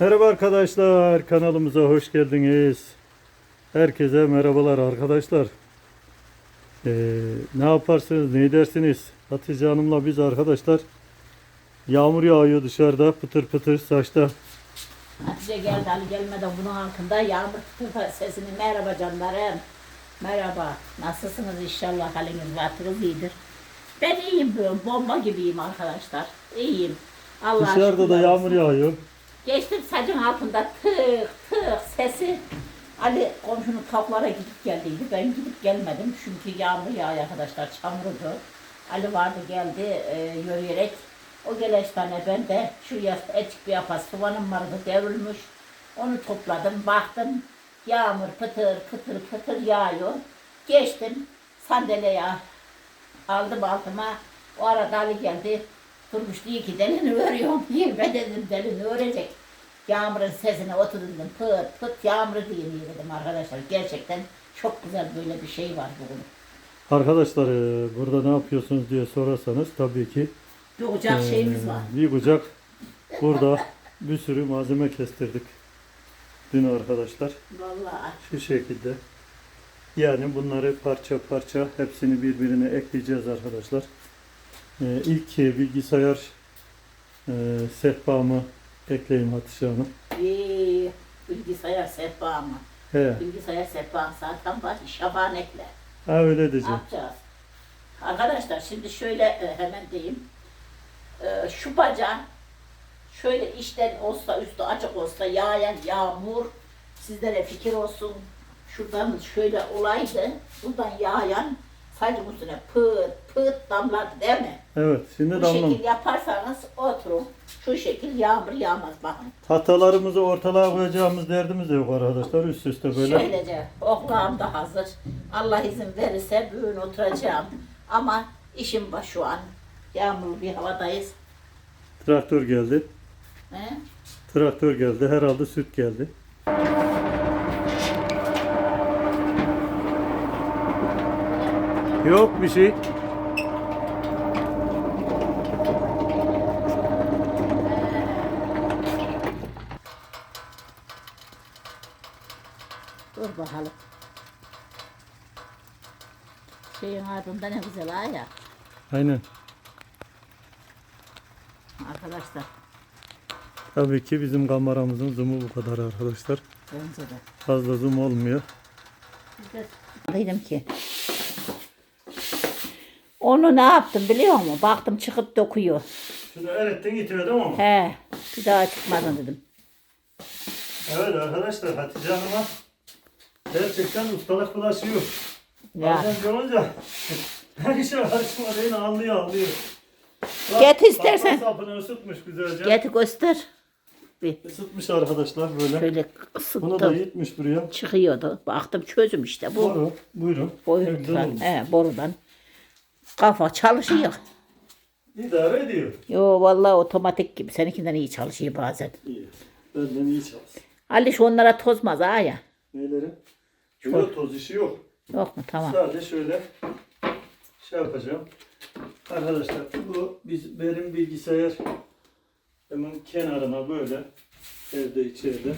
Merhaba arkadaşlar, kanalımıza hoş geldiniz. Herkese merhabalar arkadaşlar. Ee, ne yaparsınız, ne edersiniz? Hatice Hanım'la biz arkadaşlar yağmur yağıyor dışarıda, pıtır pıtır saçta. Hatice geldi Ali gelmeden bunun altında yağmur tutuyor sesini merhaba canlarım. Merhaba. Nasılsınız inşallah haliniz vaatınız iyidir. Ben iyiyim böyle bomba gibiyim arkadaşlar. İyiyim. Allah Dışarıda da yağmur yağıyor. Geçtim sacın altında tık tık sesi. Ali komşunun tavuklara gidip geldiydi. Ben gidip gelmedim çünkü yağmur yağıyor arkadaşlar çamurdu. Ali vardı geldi e, yürüyerek. O geleçtane ben de şuraya etik bir yapas soğanım vardı devrilmiş. Onu topladım baktım yağmur pıtır pıtır pıtır yağıyor. Geçtim sandalyeye aldım altıma. O arada Ali geldi. Durmuş diyor ki delini örüyorum diye. Ben dedim delini örecek. Yağmurun sesine oturdum pıt pıt yağmuru diye dedim arkadaşlar. Gerçekten çok güzel böyle bir şey var bugün. Arkadaşlar e, burada ne yapıyorsunuz diye sorarsanız tabii ki Bir şeyimiz e, var. bir kucak burada bir sürü malzeme kestirdik dün arkadaşlar. Vallahi. Şu şekilde. Yani bunları parça parça hepsini birbirine ekleyeceğiz arkadaşlar. Ee, ilk bilgisayar e, sehpamı ekleyeyim Hatice Hanım. Bir bilgisayar sehpa mı? He, Bilgisayar sehpa zaten var. Şaban ekle. ha öyle Ne diyeceğim. yapacağız? Arkadaşlar şimdi şöyle e, hemen diyeyim. E, şu baca şöyle içten olsa üstü açık olsa yağan yağmur sizlere fikir olsun. Şuradan şöyle olaydı. Buradan yağan sadece üstüne pıt pıt damladı değil mi? Evet, şimdi Bu damlam. şekil yaparsanız oturun. Şu şekil yağmur yağmaz bakın. Hatalarımızı ortalığa koyacağımız derdimiz de yok arkadaşlar. Üst üste böyle. Şöylece oklağım da hazır. Allah izin verirse bugün oturacağım. Ama işim baş şu an. Yağmurlu bir havadayız. Traktör geldi. He? Traktör geldi. Herhalde süt geldi. Yok bir şey. Dur bakalım. Şeyin ardında ne güzel ha ya. Aynen. Arkadaşlar Tabii ki bizim kameramızın zoom'u bu kadar arkadaşlar. bence de. Fazla zoom olmuyor. Dedim ki. Onu ne yaptım biliyor musun? Baktım çıkıp dokuyor. Şunu erittin getirdim ama. He, bir daha çıkmadın dedim. Evet arkadaşlar Hatice Hanım'a gerçekten ustalık bulaşıyor. Ya. Bazen görünce her işe karışmadığını anlıyor anlıyor. Bak, Get istersen. bakla sapını ısıtmış güzelce. Get göster. Bir Isıtmış arkadaşlar böyle. şöyle Bunu da ısıttım. yitmiş buraya. Çıkıyordu. Baktım çözüm işte bu. Boru, buyurun. Olmuş. he, borudan. Kafa çalışıyor. İdare ediyor. Yo vallahi otomatik gibi. Seninkinden iyi çalışıyor bazen. İyi. Benden iyi çalışsın. Ali şu onlara tozmaz ha ya. Neyleri? Yok toz işi yok. Yok mu? Tamam. Sadece şöyle şey yapacağım. Arkadaşlar bu biz benim bilgisayar hemen kenarına böyle evde içeride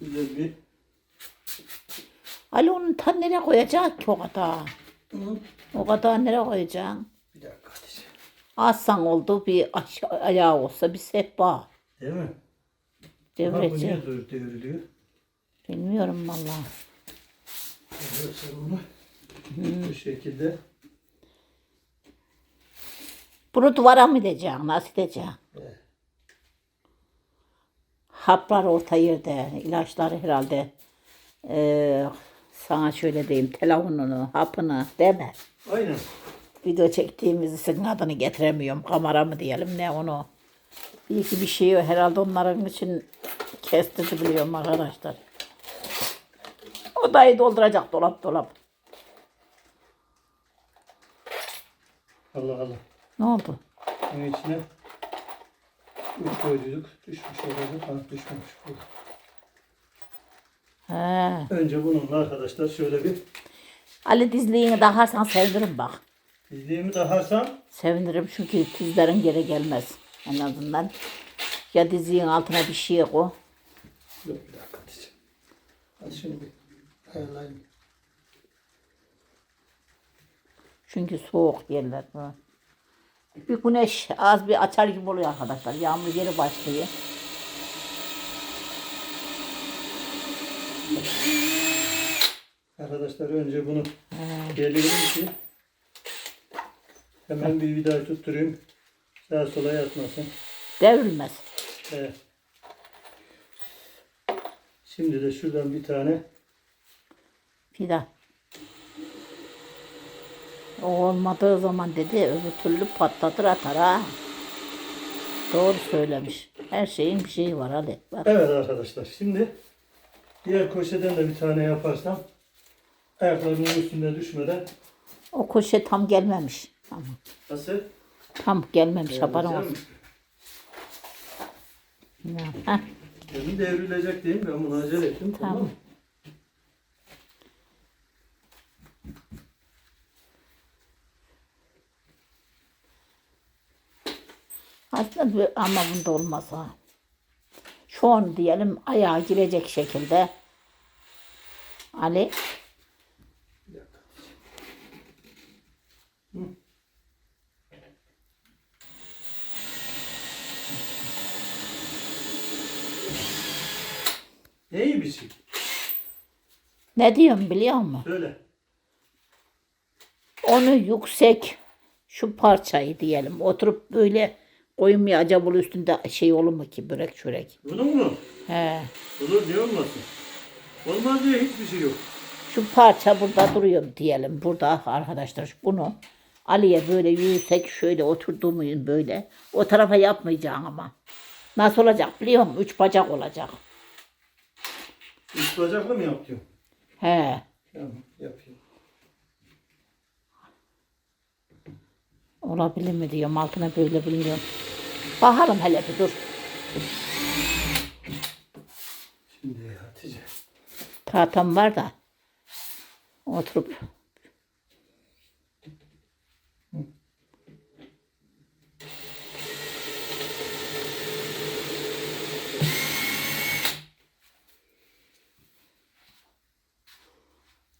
güzel bir Ali onun tan nereye koyacak ki o kadar? O kadar nereye koyacaksın? bir dakika Hatice. Assan oldu bir aş- ayağı olsa bir sehpa. Değil mi? Ama bu Devreci. niye dur devriliyor? Bilmiyorum vallahi. Arkadaşlar bunu bu şekilde Bunu duvara mı edeceksin? Nasıl edeceksin? Evet. Haplar orta yerde. ilaçları herhalde. Ee, sana şöyle diyeyim. Telefonunu, hapını deme. aynen Video çektiğimizi sizin adını getiremiyorum. Kamera mı diyelim ne onu. İyi ki bir şey yok. Herhalde onların için kestirdi biliyorum arkadaşlar. Odayı dolduracak dolap dolap. Allah Allah. Ne oldu? Bunun içine üç koyduk. Düşmüş olacak. Ha, düşmemiş. Bu. He. Önce bununla arkadaşlar şöyle bir Ali dizliğini daharsan sevinirim bak. Bildiğimi daharsam Sevinirim çünkü tüzlerin geri gelmez. En azından Ya dizinin altına bir şey koy. Dur bir dakika diyeceğim. Hadi şimdi bir ayarlayayım. Çünkü soğuk yerler bu. Bir güneş az bir açar gibi oluyor arkadaşlar. Yağmur geri başlıyor. Arkadaşlar önce bunu geliyorum ki hemen bir vidayı tutturayım. Sağa sola yatmasın. Devrilmez. Evet. Şimdi de şuradan bir tane Fidan. O olmadığı zaman dedi öbür türlü patlatır atar ha. Doğru söylemiş. Her şeyin bir şeyi var hadi. Bak. Evet arkadaşlar şimdi diğer köşeden de bir tane yaparsam ayaklarımın üstünde düşmeden O köşe tam gelmemiş. Tamam. nasıl? Tam gelmemiş haberin Devrileceğim olsun. Ya, heh. Demin devrilecek değil mi? Ben bunu acele ettim. Tamam. Tamam. Aslında bu- ama bunda olmaz ha. An diyelim ayağa girecek şekilde. Ali iyi bir şey. ne diyorum biliyor musun? Söyle. Onu yüksek şu parçayı diyelim oturup böyle koyun acaba üstünde şey olur mu ki börek çörek. Bunun mu? He. Olur diye olmasın. Olmaz diye hiçbir şey yok. Şu parça burada duruyor diyelim. Burada arkadaşlar bunu Ali'ye böyle yüksek şöyle oturduğumu böyle. O tarafa yapmayacaksın ama. Nasıl olacak biliyor musun? Üç bacak olacak. Üç bacaklı mı yaptım? He. Tamam yapayım. Olabilir mi diyorum. Altına böyle bilmiyorum. Bakalım hele bir dur. Şimdi Hatice. Tahtam var da. Oturup.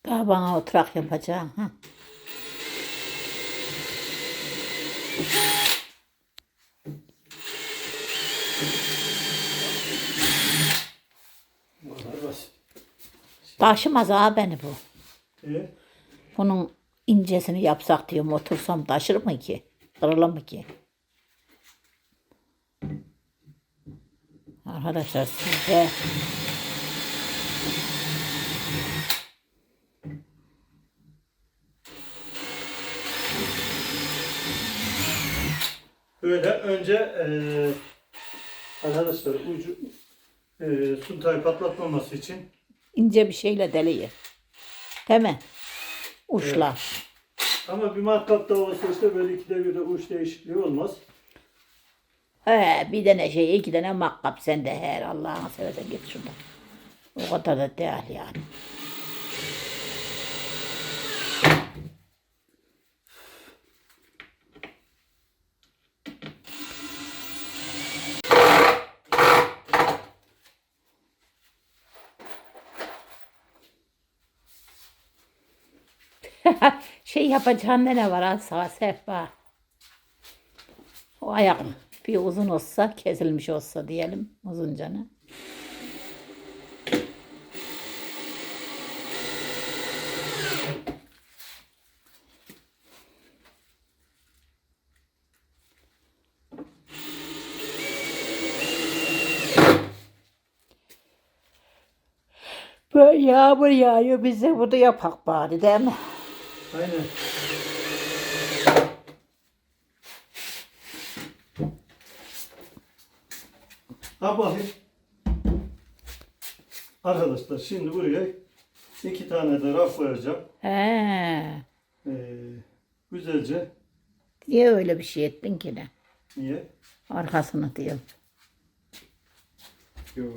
Daha bana oturak yapacağım. Ha. Bu kadar basit. Taşımaz ha beni bu. E, Bunun incesini yapsak diyorum otursam taşır mı ki? Kırılır mı ki? Arkadaşlar sizde Böyle önce eee arkadaşlar ucu eee suntayı patlatmaması için ince bir şeyle deliyor. Değil mi? Uçla. ama bir matkap da olsa işte böyle ikide bir de uç değişikliği olmaz. He, bir tane şey, iki tane makkap sende her Allah'ını seversen git şuradan. O kadar da değil yani. şey yapacağın ne var ha sağ sehpa. O ayak bir uzun olsa, kesilmiş olsa diyelim uzuncanı. Böyle yağmur yağıyor biz de burada yapak bari değil mi? Aynen. Ha bakayım. Arkadaşlar şimdi buraya iki tane de raf koyacağım. He. Ee, güzelce. Niye öyle bir şey ettin ki ne? Niye? Arkasını diyorum. Yok.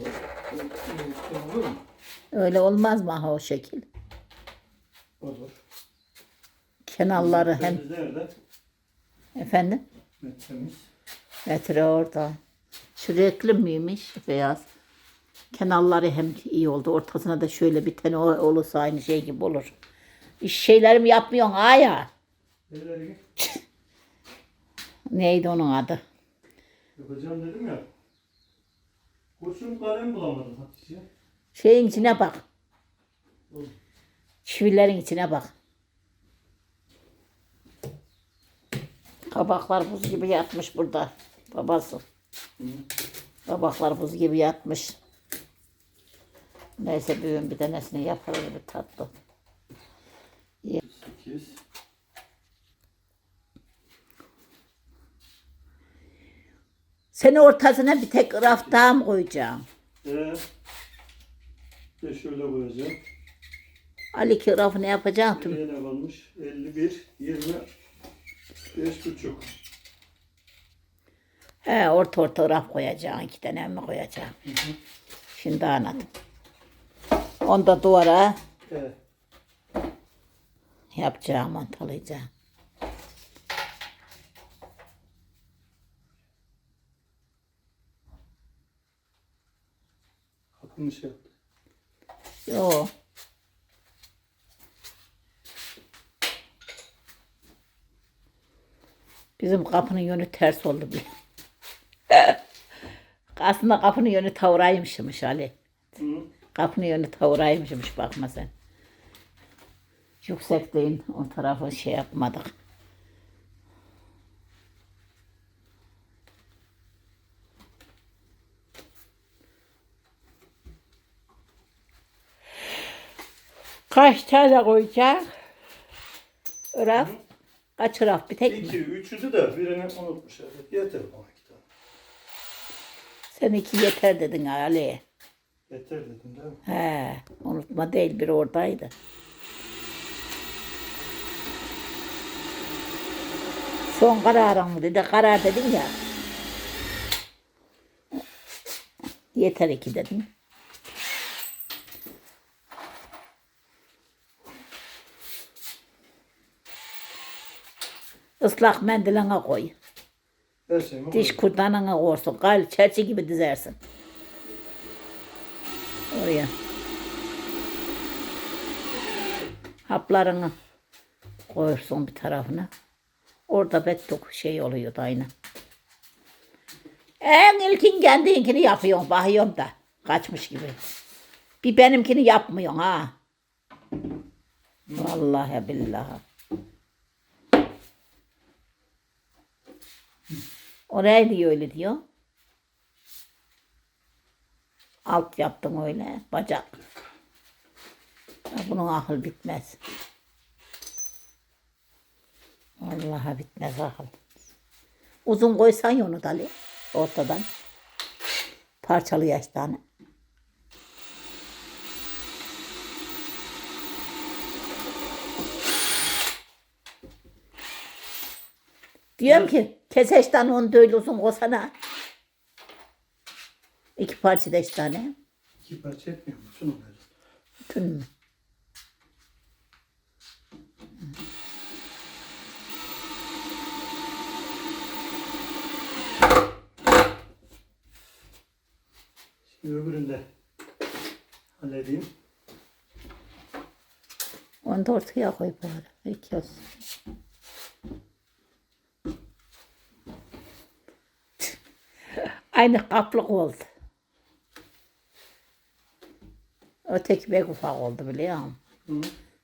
Öyle olmaz mı ha o şekil? Olur. Kenarları hem nerede? efendim Evet, temiz. metre orada. Şu reklam miymiş beyaz. Kenarları hem iyi oldu. Ortasına da şöyle bir tane ol- olursa aynı şey gibi olur. İş şeylerimi yapmıyorsun ha ya. Neydi onun adı? yapacağım dedim ya. Kurşun kalem bulamadım Hatice. Şeyin içine bak. Çivilerin içine bak. Kabaklar buz gibi yatmış burada. Babası. Kabaklar buz gibi yatmış. Neyse büyüğün bir tanesini yaparız bir tatlı. 8. Seni ortasına bir tek raf daha mı koyacağım? Ee, de şöyle koyacağım. Ali ki rafı ne yapacaksın? Buraya ne kalmış? 51, 25 buçuk. He orta orta raf koyacaksın. iki tane mi koyacaksın? Şimdi anladım. Onu da duvara Evet. yapacağım, montalayacağım. Kapımı şey yaptı. Yo. Bizim kapının yönü ters oldu bir. Aslında kapının yönü tavraymışmış Ali. Hı. Kapının yönü tavraymışmış bakma sen. Yüksekliğin o tarafı şey yapmadık. Kaç tane koyacak? Raf. Kaç raf? Bir tek mi? İki, üçü de birini unutmuş. Evet. Yeter bana iki tane. Sen iki yeter dedin Ali. Yeter dedim değil mi? He, unutma değil biri oradaydı. Son kararın mı dedi. Karar dedin ya. Yeter iki dedin. Islak mendiline koy. Şeyimi Diş koydum. kurdanına korsun. Gal çerçe gibi dizersin. Oraya. Haplarını koyursun bir tarafına. Orada bettok şey oluyor da aynı. En ilkin kendinkini yapıyorsun. Bakıyorum da. Kaçmış gibi. Bir benimkini yapmıyorsun ha. Vallahi billahi. Oraya diyor öyle diyor. Alt yaptım öyle. Bacak. Bunun akıl bitmez. Vallahi bitmez akıl. Uzun koysan ya onu dali ortadan. Parçalı yaştanı. Diyorum ki keseçten onu da öyle uzun koysana. İki parça da işte tane. İki parça etmiyor mu? Şunu ver. Tün mü? Şimdi öbürünü de halledeyim. Onu da ortaya koy bari. İki olsun. Aynı kaplık oldu. Öteki pek ufak oldu biliyor musun? Hı.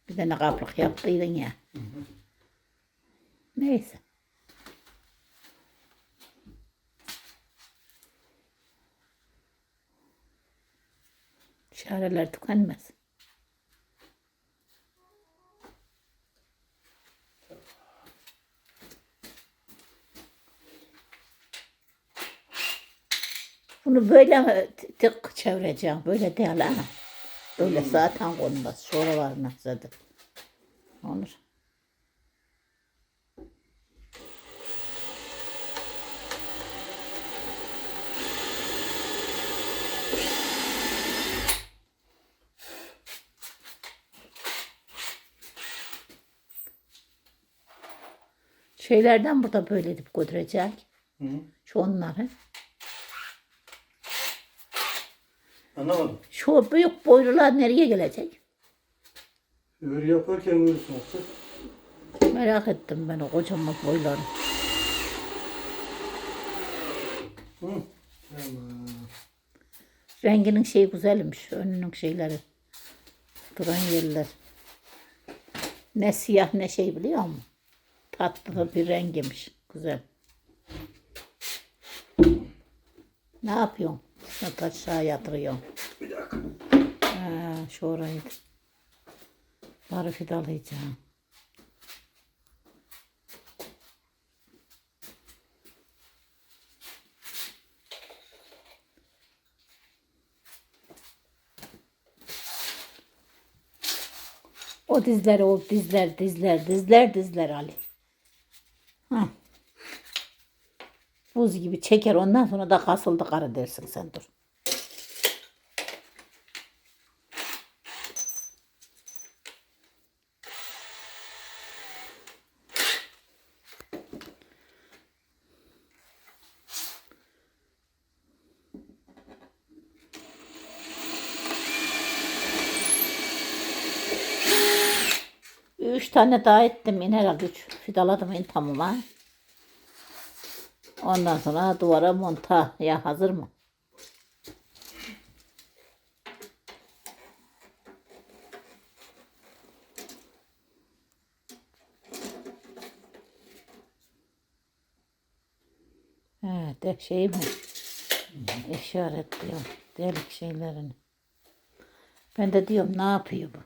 Bir tane kaplık yaptıydın ya. Neyse. Çareler tükenmez. Bunu böyle tık çevireceğim? Böyle değil ha. Böyle zaten konmaz. Şuralarına zaten. Olur. Şeylerden burada böyle edip götürecek. Hı. Şu onları. Anlamadım. Şu büyük boylular nereye gelecek? Öyle yaparken görürsün artık. Merak ettim ben o kocaman boylarını. Hı. Tamam. Renginin şeyi güzelmiş. Önünün şeyleri. Duran yerler. Ne siyah ne şey biliyor musun? Tatlı bir rengimiş. Güzel. Ne yapıyorsun? Sen aşağı yatırıyorsun. Bir dakika. Ha, şu orayı. Barı fidalayacağım. O dizler, o dizler, dizler, dizler, dizler Ali. Hah. Buz gibi çeker ondan sonra da kasıldı karı dersin sen dur. Üç tane daha ettim in herhalde üç fidaladım in tamama. Ondan sonra duvara monta ya hazır mı? Evet, şey mi? İşaretliyor. Delik şeylerini. Ben de diyorum ne yapıyor bu?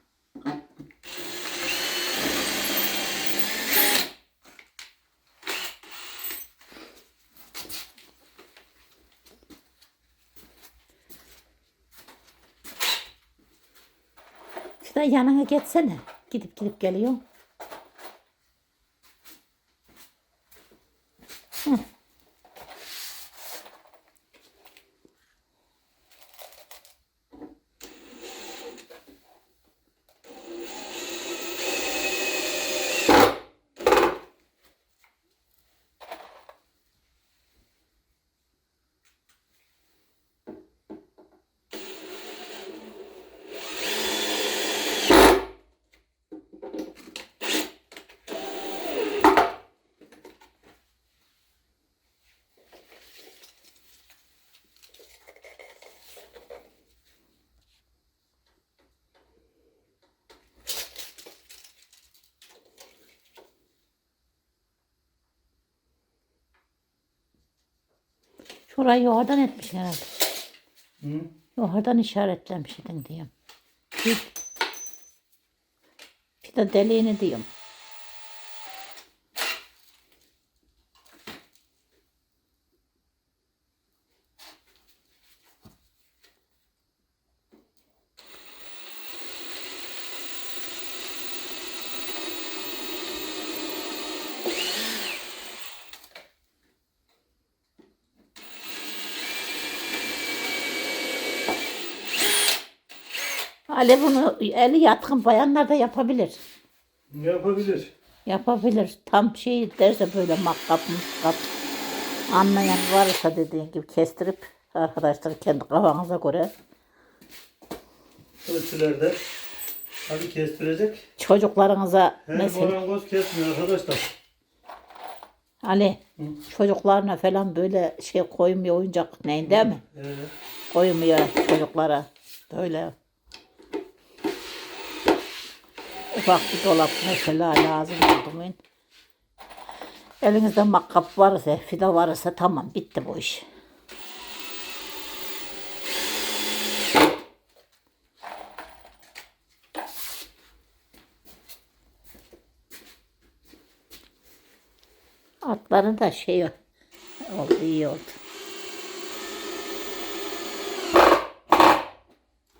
İşte yanına geçsene. Gidip gidip geliyor. Şurayı yukarıdan etmiş herhalde. Hı. Yukarıdan işaretlemişydin diyeyim. Bir, bir de deliğini diyeyim. Ali bunu eli yatkın bayanlar da yapabilir. Ne yapabilir? Yapabilir. Tam şey derse böyle makkap makkap anlayan varsa dediğin gibi kestirip arkadaşlar kendi kafanıza göre Ölçülerde. Tabii kestirecek. çocuklarınıza Her mesela marangoz kesmiyor arkadaşlar. Ali çocuklarına falan böyle şey koymuyor oyuncak neyin değil mi? Ee, Koymuyor çocuklara böyle ufak bir dolap mesela lazım oldu mu? Elinizde makkap varsa, fida varsa tamam bitti bu iş. Atların da şey oldu, iyi oldu.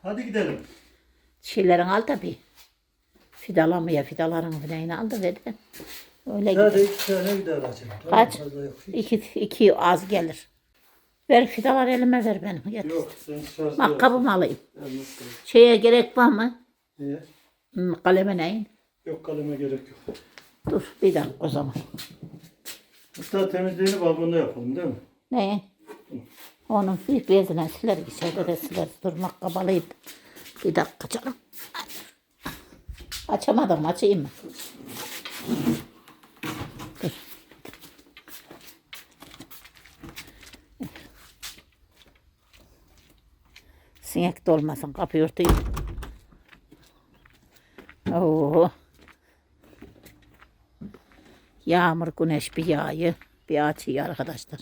hadi gidelim. Şeylerin al da bir. Fidalamaya fidaların fidanını al da ver de. Öyle Hadi gidelim. iki tane bir daha alacağım. Tamam, Kaç? fazla yok. İki, iki az gelir. Ver fidalar elime ver benim. Yat. Yok sen şarjı Makkabımı alayım. Koy. Şeye gerek var mı? Niye? Hmm, Kaleme neyin? Yok kaleme gerek yok. Dur bir dakika o zaman. Hatta temizliğini balkonda yapalım değil mi? Ne? Onun bir bezine siler, içeride de siler. Durmak kabalıydı. Bir dakika canım. Açamadım, açayım mı? Dur. Sinek de olmasın, kapıyı örteyim. Oo. Yağmur, güneş bir yağıyor, bir açıyor arkadaşlar.